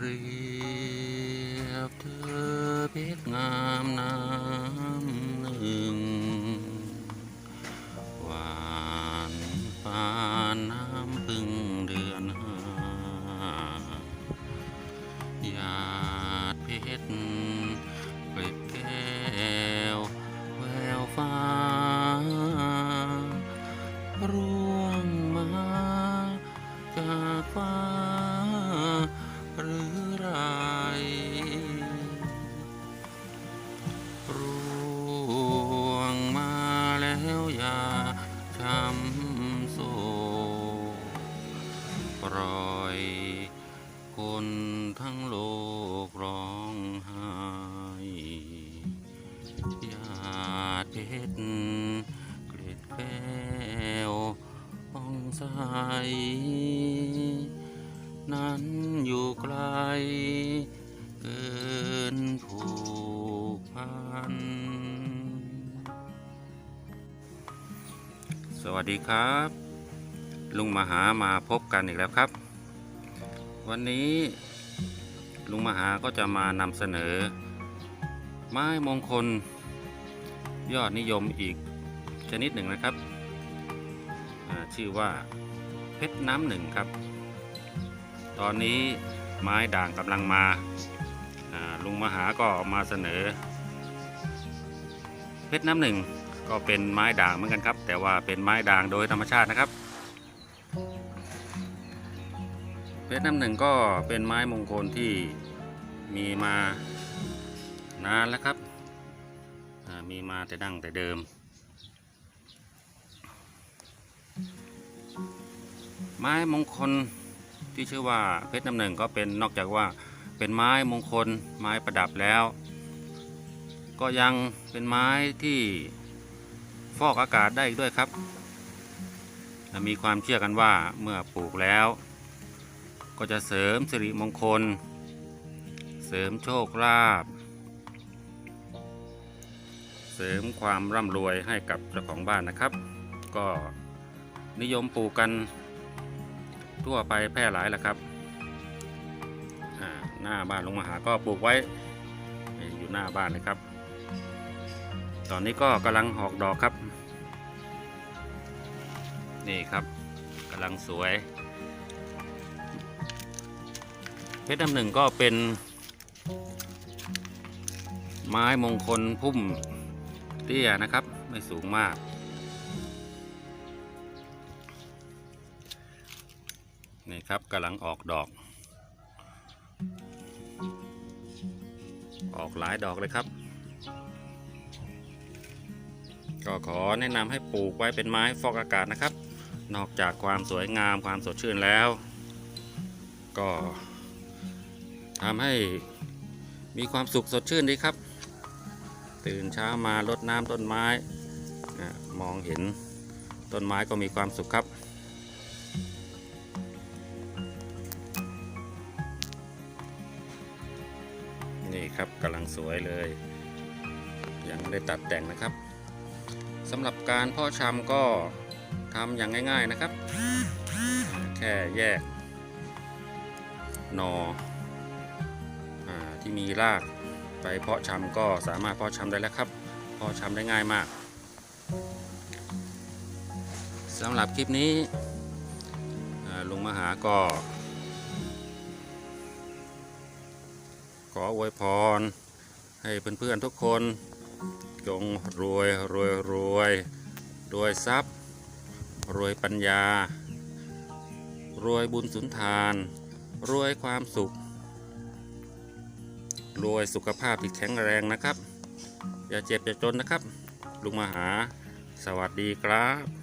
รียบเธอเพชรงามน้ำหนึ่ง หวานปานน้ำพึ่งเดือนห้าหยาดเพชรเกล็ดแก้วแววฟ้า ร่วงมาจากฟ้า หรือไร ร่วงมาแล้วอย่าช้ำโศกปล่อยคนทั้งโลกร้องไห้ญาติเพชรเกล็ดแก้วห้องใสนั้น ไกล เกินผูกพัน สวัสดีครับ ลุงมหามาพบกันอีกแล้วครับ วันนี้ลุงมหาก็จะมานำเสนอ ไม้มงคล ยอดนิยมอีกชนิดหนึ่งนะครับ ชื่อว่าเพชรน้ำหนึ่งครับ ตอนนี้ ไม้ด่างกำลังมาลุงมหาก็มาเสนอ เพชรน้ำหนึ่งก็เป็นไม้ด่างเหมือนกันครับ แต่ว่าเป็นไม้ด่างโดยธรรมชาตินะครับ เพชรน้ำหนึ่งก็เป็นไม้มงคลที่มีมานานแล้วครับมีมาแต่ดั้งแต่เดิม ไม้มงคล ที่ชื่อว่าเพชรน้ำหนึ่งก็เป็นนอกจากว่าเป็นไม้มงคลไม้ประดับแล้ว ก็ยังเป็นไม้ที่ฟอกอากาศได้อีกด้วยครับ มีความเชื่อกันว่าเมื่อปลูกแล้ว ก็จะเสริมสิริมงคล เสริมโชคลาภเสริมความร่ำรวยให้กับเจ้าของบ้านนะครับ ก็นิยมปลูกกัน ทั่วไปแพร่หลายแหละครับหน้าบ้านลงมาหาก็ปลูกไว้อยู่หน้าบ้านเลยครับ ตอนนี้ก็กำลังออกดอกครับ นี่ครับกำลังสวยเพชรน้ำหนึ่งก็เป็นไม้มงคลพุ่มเตี้ยนะครับ ไม่สูงมาก นี่ครับกำลังออกดอก ออกหลายดอกเลยครับ ก็ขอแนะนำให้ปลูกไว้เป็นไม้ฟอกอากาศนะครับ นอกจากความสวยงามความสดชื่นแล้ว ก็ทำให้มีความสุขสดชื่นดีครับ ตื่นเช้ามารดน้ำต้นไม้อะมองเห็นต้นไม้ก็มีความสุขครับ ครับกำลังสวยเลย ยังไม่ได้ตัดแต่งนะครับสำหรับการเพาะชำก็ทำอย่างง่ายๆนะครับ แค่แยกนออที่มีรากไปเพาะชำก็สามารถเพาะชำได้แล้วครับเพาะชำได้ง่ายมากสำหรับคลิปนี้ลุงมหาก็ ขออวยพร ให้เพื่อนๆทุกคน จงรวยรวยรวยรวยทรัพย์ รวยปัญญา รวยบุญสุนทาน รวยความสุข รวยสุขภาพที่แข็งแรงนะครับ อย่าเจ็บอย่าจนนะครับ ลุงมาหา สวัสดีครับ